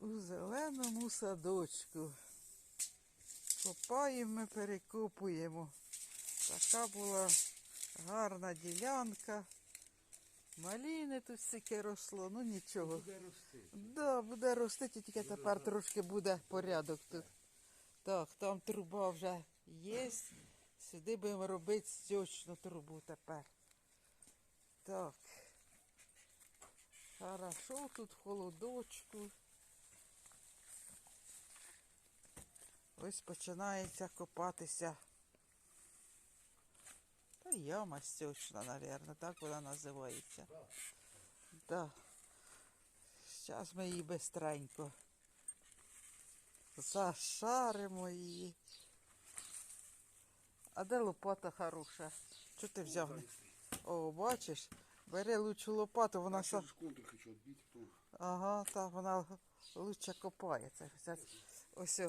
у зеленому садочку. Копаємо, перекопуємо. Така була гарна ділянка. Маліни тут стільки росло, ну нічого. Буде рости. Да, буде рости, тільки тепер трошки буде порядок тут. Так, там труба вже є. Сюди будемо робити стічну трубу тепер. Так. Хорошо, тут холодочку. Ось починається копатися. Та яма стічна, мабуть, так вона називається. Да. Зараз ми її бистренько зашаримо її. А де лопата хороша? Що ти взяв? О, бачиш, бери лучшу лопату, вона А са... що ж контур хочу відбити, то Ага, так, вона лучше копає. Це, це, ось,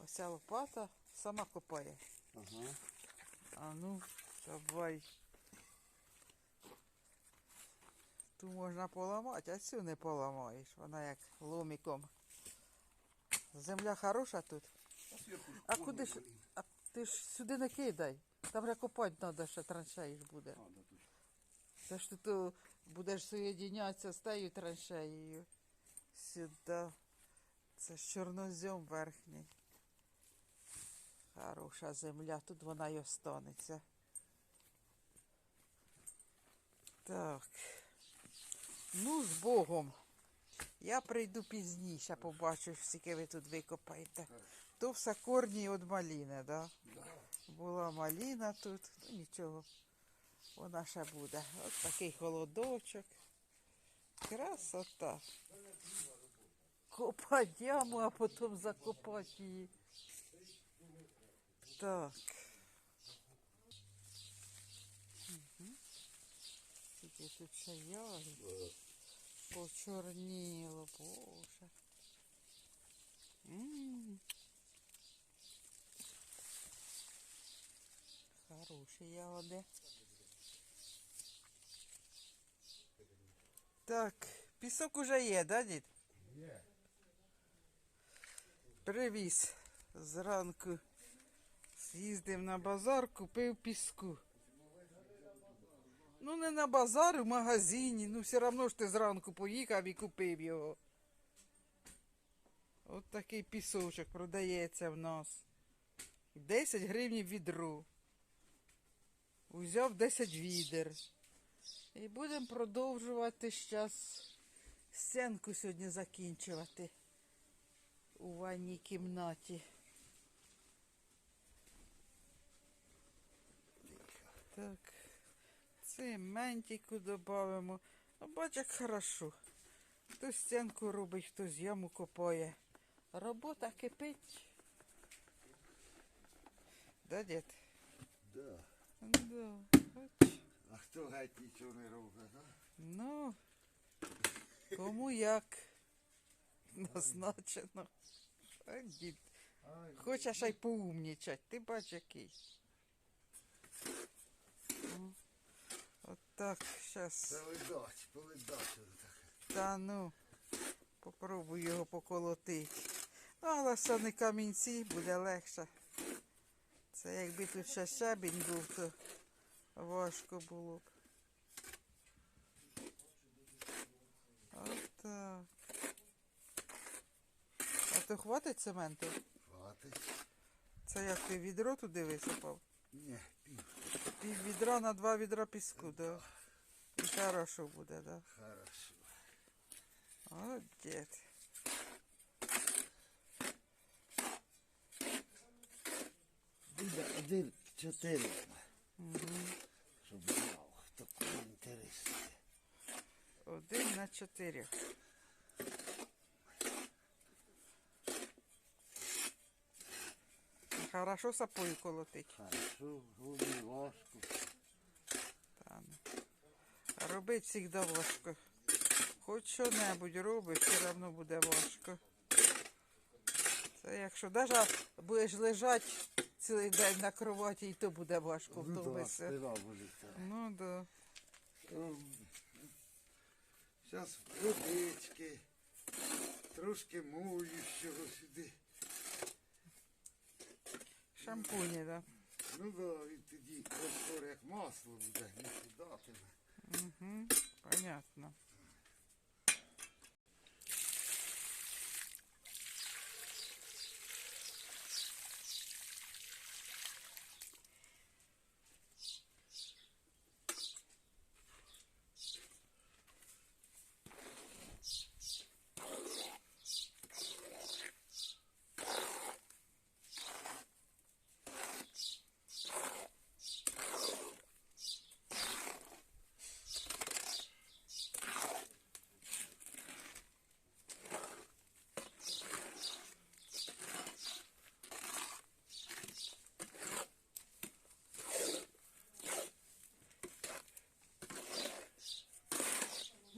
о, ось ця лопата сама копає. ага. А ну, давай. Ту можна поламати, а цю не поламаєш. Вона як ломіком. Земля хороша тут. А куди ж? А ти ж сюди не кидай. Там вже копати треба, ще траншеї ж буде. Це ж ти то будеш соєдінятися з тією траншеєю. Сюди. Це ж чорнозем верхній. Хороша земля, тут вона й останеться. Так. Ну, з Богом. Я прийду пізніше, побачу, скільки ви тут викопаєте. То все корні від маліни, да? Була маліна тут, ну нічого. Вона ще буде. Ось такий холодочок. Красота. Копати яму, а потім закопати її. Так. Мгм. Скільки тут ще ягід. Почорніло, боже. М. Хороші ягоди. Так, пісок уже є, да, дід? Є. Привіз зранку. З'їздив на базар, купив піску. Ну, не на базар, в магазині. Ну, все одно ж ти зранку поїхав і купив його. От такий пісочок продається в нас. 10 гривень відро. Узяв 10 відер. І будемо продовжувати зараз сценку сьогодні закінчувати у ванній кімнаті. Так, цементику додамо. Ну, бач, як хорошо. Хтось стінку робить, хтось яму копає. Робота кипить. Да, дід? Да. Да. От. А хто геть нічого не робить, а? Ну, кому як назначено. А, дід. Ай, Хоче ще й поумнічать. Ти бач який. Ну, От так, щас. Повидать, повидать. Та ну, попробую його поколотити. Ну, але це не камінці, буде легше. Це якби тут ще щебінь був, то важко було б. От так. А то хватить цементу? Хватить. Це як ти відро туди висипав? Ні, пів. Пів відра на два відра піску, да? І хорошо буде, да? Хорошо. От дід. Буде один чотири. Угу. Щоб знав, хто кому інтересує. Один на чотири. Хорошо сапою колотить. Хорошо, буде важко. Ну. Робить завжди важко. Хоч що-небудь робиш, все одно буде важко. Це якщо навіть будеш лежати цілий день на кроваті, і то буде важко Ну, спина так. Ну да. Зараз водички, трошки моющого сюди. Шампуні, да. Ну да, і тоді розтвор як масло буде, не сідатиме. Угу, понятно.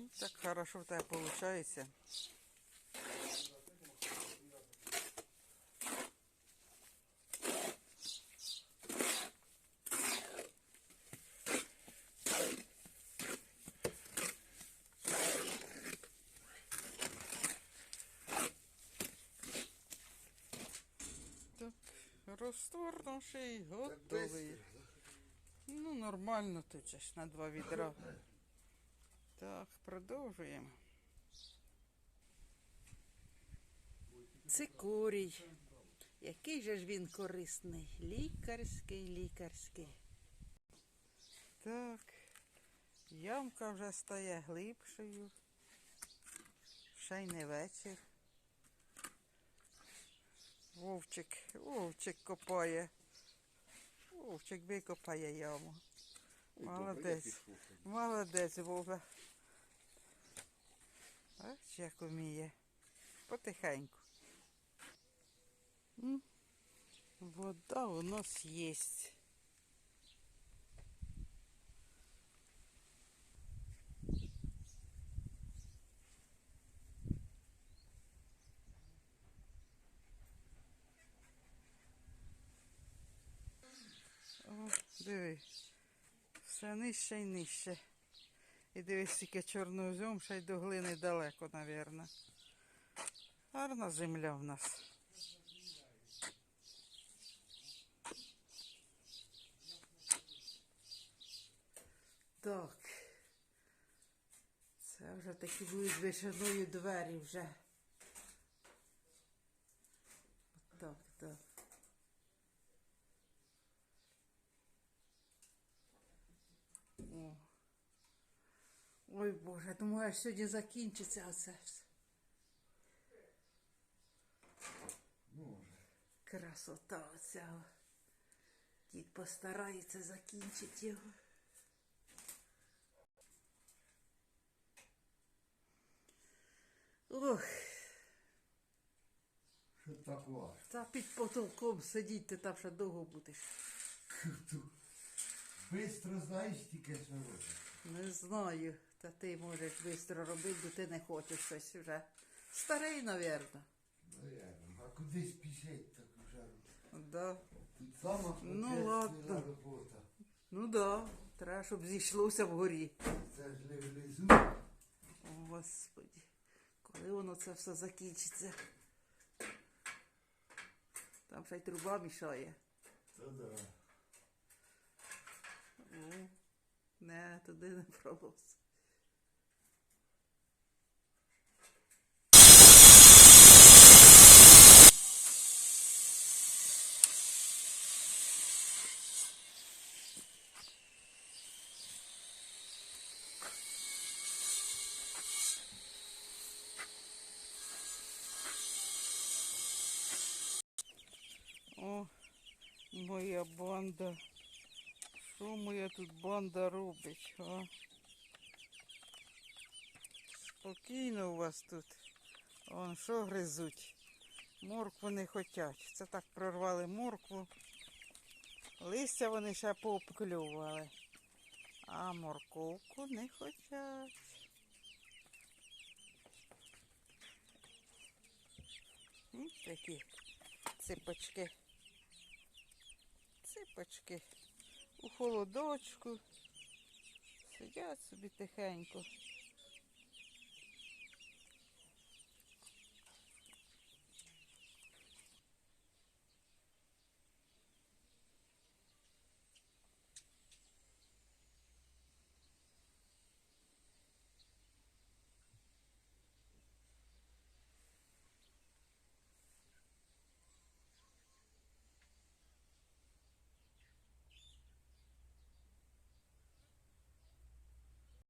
Ну, Так хорошо в тебе получается. Так, раствор Так готовий. Ну, нормально тут ж на два відра. Так, продовжуємо. Цикорій. Який же ж він корисний? Лікарський, лікарський. Так, ямка вже стає глибшою. Ще й не вечір. Вовчик, вовчик копає. Вовчик викопає яму. Молодець. Молодець, Вова. Аж як вміє. Потихеньку. Вода у нас є. О, диви. Все нижче і нижче. І дивись, скільки чорнозем, ще й до глини далеко, навірно. Гарна земля в нас. Так. Це вже такі будуть вишиною двері вже. Так, так. О. Ой Боже, думаю, аж сьогодні закінчиться оце все. Може. Красота оця. Дід постарається закінчити його. Ох, Що так важко? та під потолком сидіть, ти там ще довго будеш. Бистро знаєш тільки що робиш. Не знаю, та ти можеш швидко робити, бо ти не хочеш щось вже. Старий, навірно. Наверно. А куди спішить так уже? Да. Тут сама Ну, ответственна ладно. робота. Ну да, треба, щоб зійшлося вгорі. Це ж не внизу. О, Господи, коли воно це все закінчиться. Там ще й труба мішає. Та да. О, не, туди не пролез. О, моя банда. Що моя тут банда робить, а? Спокійно у вас тут. Вон що гризуть. Моркву не хотять. Це так прорвали моркву. Листя вони ще пообклювали. А морковку не хотять. М, Такі ципочки. Ципочки у холодочку. Сидять собі тихенько.